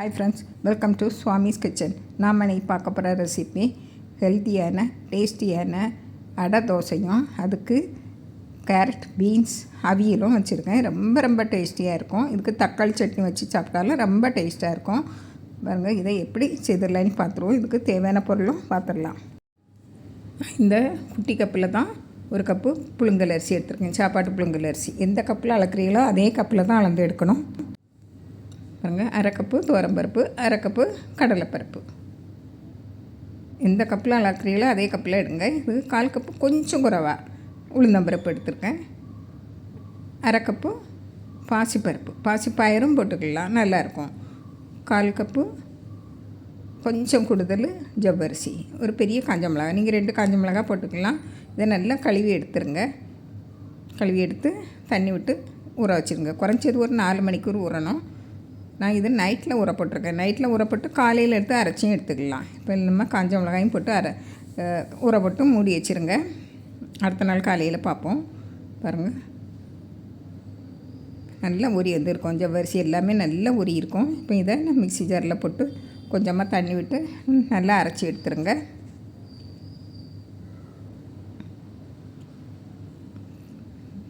Hi friends welcome to Swamis kitchen நாம் இன்னைக்கு பார்க்க போகிற ரெசிபி ஹெல்த்தியான டேஸ்டியான அடை தோசையும் அதுக்கு கேரட் பீன்ஸ் அவியலும் வச்சுருக்கேன். ரொம்ப ரொம்ப டேஸ்டியாக இருக்கும். இதுக்கு தக்காளி சட்னி வச்சு சாப்பிட்டாலும் ரொம்ப டேஸ்ட்டாக இருக்கும். பாருங்கள் இதை எப்படி செய்திடலான்னு பார்த்துருவோம். இதுக்கு தேவையான பொருளும் பார்த்துடலாம். இந்த குட்டி கப்பில் தான் ஒரு கப்பு புழுங்கல் அரிசி எடுத்துருக்கேன். சாப்பாட்டு புழுங்கல் அரிசி. எந்த கப்பில் அளக்குறீங்களோ அதே கப்பில் தான் அளந்து எடுக்கணும். பாருங்கள் அரை கப்பு துவரம்பருப்பு அரை கப்பு கடலைப்பருப்பு. இந்த கப்பில் அளக்குறீங்களோ அதே கப்பில் எடுங்க. இது கால் கப்பு கொஞ்சம் குறவா. உளுந்தம்பருப்பு எடுத்திருக்கேன். அரை கப்பு பாசிப்பருப்பு. பாசிப்பயிரும் போட்டுக்கலாம். நல்லாயிருக்கும் கால் கப்பு கொஞ்சம் கூடுதல் ஜவ்வரிசி. ஒரு பெரிய காஞ்ச மிளகா நீங்கள் ரெண்டு காஞ்ச மிளகா போட்டுக்கலாம். இதை நல்லா கழுவி எடுத்துருங்க. கழுவி எடுத்து தண்ணி விட்டு ஊற வச்சுருங்க. குறைஞ்சது ஒரு நாலு மணிக்கூர் ஊறணும். நான் இது நைட்டில் ஊற போட்டிருக்கேன் நைட்டில் ஊறப்பட்டு காலையில் எடுத்து அரைச்சியும் எடுத்துக்கலாம். இப்போ நம்ம காஞ்ச மிளகாயும் போட்டு அரை ஊற போட்டு மூடி வச்சுருங்க. அடுத்த நாள் காலையில் பார்ப்போம். பாருங்கள் நல்லா உரி வந்துருக்கும். ஜவ்வரிசி எல்லாமே நல்லா உரி இருக்கும். இப்போ இதை நான் மிக்ஸி ஜாரில் போட்டு கொஞ்சமாக தண்ணி விட்டு நல்லா அரைச்சி எடுத்துருங்க.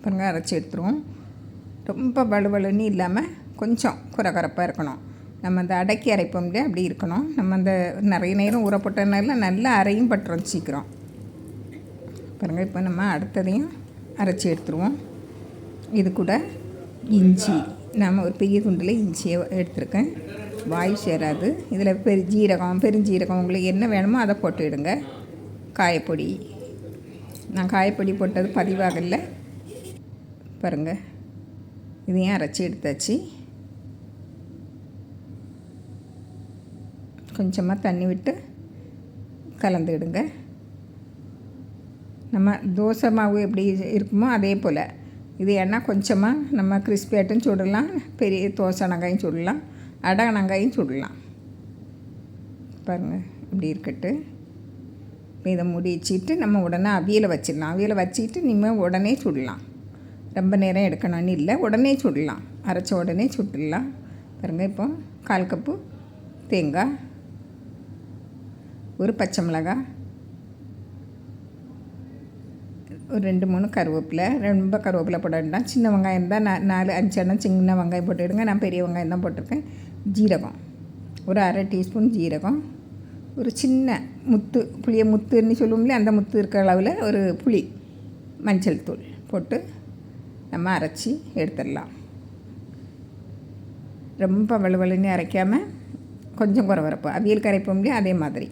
பாருங்க அரைச்சி எடுத்துருவோம். ரொம்ப வலுவலுன்னு இல்லாமல் கொஞ்சம் குறகரப்பாக இருக்கணும். நம்ம அந்த அடக்கி அரைப்போம் இல்லையா? அப்படி இருக்கணும். நம்ம அந்த நிறைய நேரம் ஊறப்பட்டனால நல்லா அரையும் பட்டுறோம் சீக்கிரம். பாருங்கள் இப்போ நம்ம அடுத்ததையும் அரைச்சி எடுத்துருவோம். இது கூட இஞ்சி. நம்ம ஒரு பெரிய துண்டில் இஞ்சியை எடுத்திருக்கேன். வாய் சேராது. இதில் பெரு ஜீரகம் பெருஞ்சீரகம் உங்களுக்கு என்ன வேணுமோ அதை போட்டுவிடுங்க காயப்பொடி. நான் காயப்பொடி போட்டது பதிவாகல. பாருங்கள் இதையும் அரைச்சி எடுத்தாச்சு. கொஞ்சமாக தண்ணி விட்டு கலந்துடுங்க நம்ம தோசை மாவு எப்படி இருக்குமோ அதே போல். இது ஏன்னா கொஞ்சமாக நம்ம கிறிஸ்பியாட்டும் சுடலாம் பெரிய தோசை நங்காயும் சுடலாம் அடை நங்காயும் சுடலாம். பாருங்கள் இப்படி இருக்கட்டு. இதை மூடி வச்சுட்டு நம்ம உடனே அவியலை வச்சிடலாம். அவியலை வச்சுட்டு நீங்கள் உடனே சுடலாம். ரொம்ப நேரம் எடுக்கணும்னு இல்லை உடனே சுடலாம். அரைச்ச உடனே சுட்டுடலாம். பாருங்கள் இப்போ கால் கப்பு தேங்காய் ஒரு பச்சை மிளகாய் ஒரு ரெண்டு மூணு கருவேப்பிலை ரொம்ப கருவேப்பிலை போட வேண்டாம். சின்ன வெங்காயம் இருந்தால் நான் நாலு அஞ்சு எண்ணம் சின்ன வெங்காயம் போட்டுவிடுங்க நான் பெரிய வெங்காயம் தான் போட்டிருக்கேன். ஜீரகம் ஒரு அரை டீஸ்பூன் ஜீரகம் ஒரு சின்ன முத்து புளிய முத்துன்னு சொல்லுவோம்ல அந்த முத்து இருக்கிற அளவில் ஒரு புளி மஞ்சள் தூள் போட்டு நம்ம அரைச்சி எடுத்துடலாம். ரொம்ப வலுவலுன்னு அரைக்காமல் கொஞ்சம் குறவரப்பு அவியல் கரைப்போம் இல்லையா அதே மாதிரி.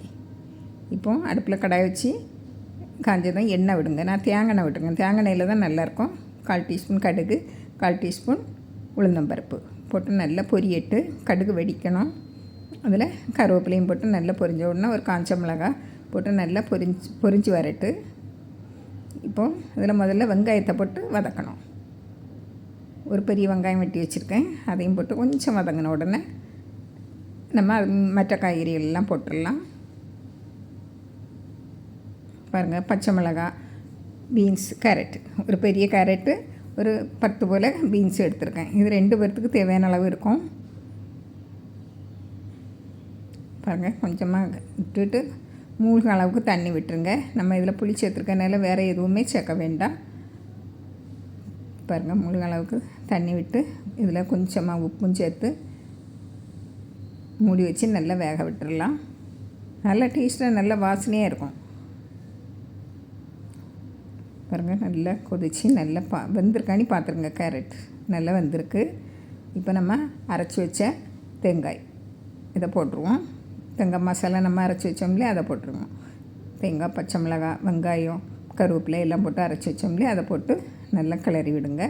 இப்போது அடுப்பில் கடாய் வச்சு காஞ்சதும் எண்ணெய் விடுங்க. நான் தேங்காய் எண்ணெய் விட்டுருங்க. தேங்காய் எண்ணெயில் தான் நல்லாயிருக்கும். கால் டீஸ்பூன் கடுகு கால் டீஸ்பூன் உளுந்தம்பருப்பு போட்டு நல்லா பொரியட்டு கடுகு வெடிக்கணும். அதில் கருவேப்பிலையும் போட்டு நல்லா பொரிஞ்ச உடனே ஒரு காஞ்ச மிளகாய் போட்டு நல்லா பொரிஞ்சு பொரிஞ்சு வரட்டு. இப்போது அதில் முதல்ல வெங்காயத்தை போட்டு வதக்கணும். ஒரு பெரிய வெங்காயம் வெட்டி வச்சுருக்கேன். அதையும் போட்டு கொஞ்சம் வதங்கின உடனே நம்ம மற்ற காய்கறிகள் எல்லாம் போட்டுடலாம். பாருங்கள் பச்சை மிளகாய் பீன்ஸ் கேரட் ஒரு பெரிய கேரட்டு ஒரு பத்து போல் பீன்ஸ் எடுத்திருக்கேன். இது ரெண்டு பேர்த்துக்கு தேவையான அளவு இருக்கும். பாருங்கள் கொஞ்சமாக விட்டுட்டு மூழ்க அளவுக்கு தண்ணி விட்டுருங்க. நம்ம இதில் புளி சேர்த்துருக்கனால வேறு எதுவுமே சேர்க்க வேண்டாம். பாருங்கள் மூழ்க அளவுக்கு தண்ணி விட்டு இதில் கொஞ்சமாக உப்பும் சேர்த்து மூடி வச்சு நல்லா வேக விட்டுடலாம் நல்லா டேஸ்ட்டாக நல்ல வாசனையாக இருக்கும். பாருங்கள் நல்லா கொதித்து நல்லா பா வெந்திருக்கானி பார்த்துருங்க கேரட். நல்லா வந்திருக்கு. இப்போ நம்ம அரைச்சி வச்ச தேங்காய். இதை போட்டுருவோம். தேங்காய் மசாலா நம்ம அரைச்சி வச்சோம்லையே அதை போட்டுருவோம். தேங்காய் பச்சை மிளகாய் வெங்காயம் கருவேப்பிலை எல்லாம் போட்டு அரைச்சி வச்சோம்லையே அதை போட்டு நல்லா கிளறி விடுங்க.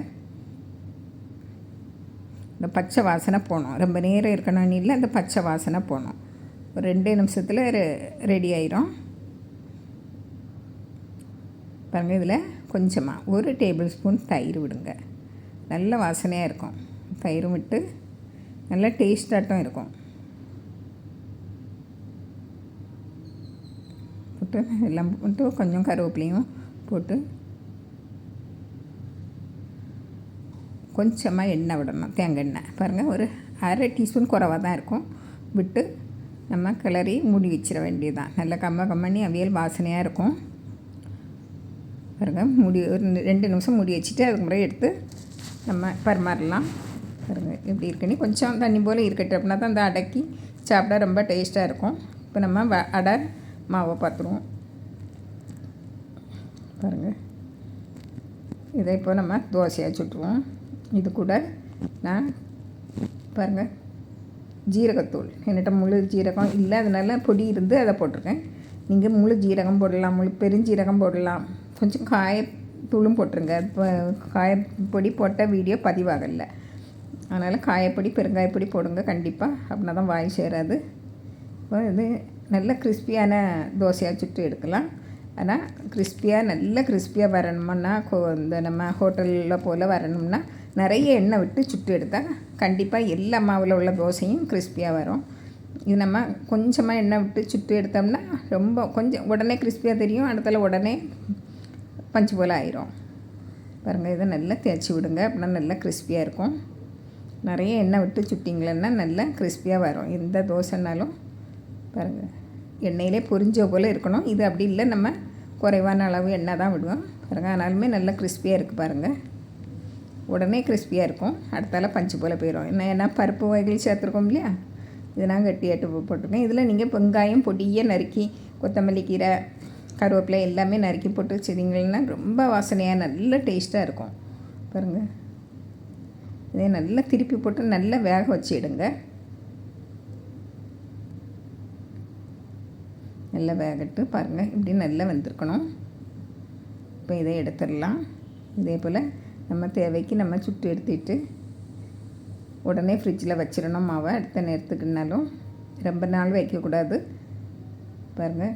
இந்த பச்சை வாசனை போகணும். ரொம்ப நேரம் இருக்கணும்னு இல்லை அந்த பச்சை வாசனை போகணும். ஒரு ரெண்டே நிமிஷத்தில் ரெ ரெடி ஆயிரும். பாருங்கள் இதில் கொஞ்சமாக ஒரு டேபிள் ஸ்பூன் தயிர் விடுங்க. நல்ல வாசனையாக இருக்கும். தயிரும் விட்டு நல்ல டேஸ்டாட்டம் இருக்கும். போட்டு எல்லாம் போட்டு கொஞ்சம் கருவேப்பிலையும் போட்டு கொஞ்சமாக எண்ணெய் விடணும் தேங்காய் எண்ணெய். பாருங்கள் ஒரு அரை டீஸ்பூன் குறவாக தான் இருக்கும். விட்டு நம்ம கிளறி மூடி வச்சிட வேண்டியதுதான். நல்ல கம்ம கம்மனி அவியல் வாசனையாக இருக்கும். பாருங்கள் முடி ஒரு ரெண்டு நிமிஷம் முடி வச்சுட்டு அதுக்கு முறை எடுத்து நம்ம பரிமாறலாம். பாருங்கள் எப்படி இருக்குன்னு. கொஞ்சம் தண்ணி போல் இருக்கட்டும் அப்படின்னா தான் அந்த அடக்கி சாப்பிட ரொம்ப டேஸ்ட்டாக இருக்கும். இப்போ நம்ம வ அடை மாவை பார்த்துருவோம். பாருங்கள் இதை இப்போ நம்ம தோசையாக சுட்டுருவோம். இது கூட நான் பாருங்கள் ஜீரகத்தூள். என்கிட்ட முழு ஜீரகம் இல்லை அதனால் பொடி இருந்து அதை போட்டிருக்கேன். நீங்கள் முழு ஜீரகம் போடலாம் முழு பெருஞ்சீரகம் போடலாம். கொஞ்சம் காயத்தூளும் போட்டுருங்க. இப்போ காயப்பொடி போட்ட வீடியோ பதிவாகலை. அதனால் காயப்பொடி பெருங்காயப்பொடி போடுங்க கண்டிப்பாக அப்படின்னா தான் வாய் சேராது. இப்போ இது நல்ல கிறிஸ்பியான தோசையாக சுட்டு எடுக்கலாம். ஆனால் கிறிஸ்பியாக நல்ல கிறிஸ்பியாக வரணும்னா கோ இந்த நம்ம ஹோட்டலில் போல் வரணும்னா நிறைய எண்ணெய் விட்டு சுட்டு எடுத்தால் கண்டிப்பாக எல்லா மாவில் உள்ள தோசையும் கிறிஸ்பியாக வரும். இது நம்ம கொஞ்சமாக எண்ணெய் விட்டு சுட்டு எடுத்தோம்னா ரொம்ப கொஞ்சம் உடனே கிறிஸ்பியாக தெரியும் அடுத்தால உடனே பஞ்சு போல் ஆயிரும். பாருங்கள் இதை நல்லா தேய்ச்சி விடுங்க. அப்படின்னா நல்லா கிறிஸ்பியாக இருக்கும். நிறைய எண்ணெய் விட்டு சுட்டிங்களன்னா நல்லா கிறிஸ்பியாக வரும். எந்த தோசைனாலும் பாருங்கள் எண்ணெயிலே பொரிஞ்ச போல் இருக்கணும். இது அப்படி இல்லை நம்ம குறைவான அளவு எண்ணெய் தான் விடுவோம். பாருங்கள் ஆனாலுமே நல்லா கிறிஸ்பியாக இருக்குது பாருங்கள் உடனே கிறிஸ்பியாக இருக்கும். அடுத்தால பஞ்சு போல் போயிடும் என்ன ஏன்னா பருப்பு வகைகள் சேர்த்துருக்கோம் இல்லையா? இது நான் கட்டியாட்டு போட்டிருக்கேன். இதில் நீங்கள் வெங்காயம் பொடியை நறுக்கி கொத்தமல்லி கீரை கருவேப்பிலை எல்லாமே நறுக்கி போட்டு வச்சிருந்தீங்கன்னா ரொம்ப வாசனையாக நல்ல டேஸ்ட்டாக இருக்கும். பாருங்கள் இதை நல்லா திருப்பி போட்டு நல்லா வேக வச்சிடுங்க. நல்லா வேகட்டு பாருங்கள் இப்படி நல்லா வந்திருக்கணும். இப்போ இதை எடுத்துடலாம். இதே போல் நம்ம தேவைக்கு நம்ம சுட்டு எடுத்துட்டு உடனே ஃப்ரிட்ஜில் வச்சிடணும் மாவை. அடுத்த நேரத்துக்குனாலும் ரொம்ப நாள் வைக்கக்கூடாது. பாருங்கள்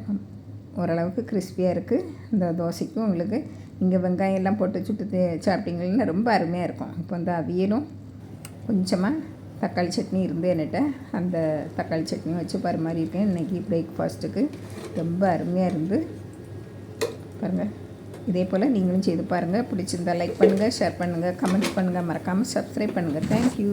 ஓரளவுக்கு கிறிஸ்பியாக இருக்குது இந்த தோசைக்கும் உங்களுக்கு இங்கே வெங்காயம் எல்லாம் போட்டு சுட்டு சாப்பிட்டீங்கன்னா ரொம்ப அருமையாக இருக்கும். இப்போ வந்து அவியலும் கொஞ்சமாக தக்காளி சட்னி இருந்து என்கிட்ட. அந்த தக்காளி சட்னி வச்சு பரிமாறியிருக்கேன் இன்றைக்கி பிரேக்ஃபாஸ்ட்டுக்கு ரொம்ப அருமையாக இருந்து. பாருங்கள் இதே போல் நீங்களும் செய்து பாருங்கள் பிடிச்சிருந்தா லைக் பண்ணுங்கள் ஷேர் பண்ணுங்கள் கமெண்ட் பண்ணுங்கள் மறக்காமல் சப்ஸ்கிரைப் பண்ணுங்கள் தேங்க்யூ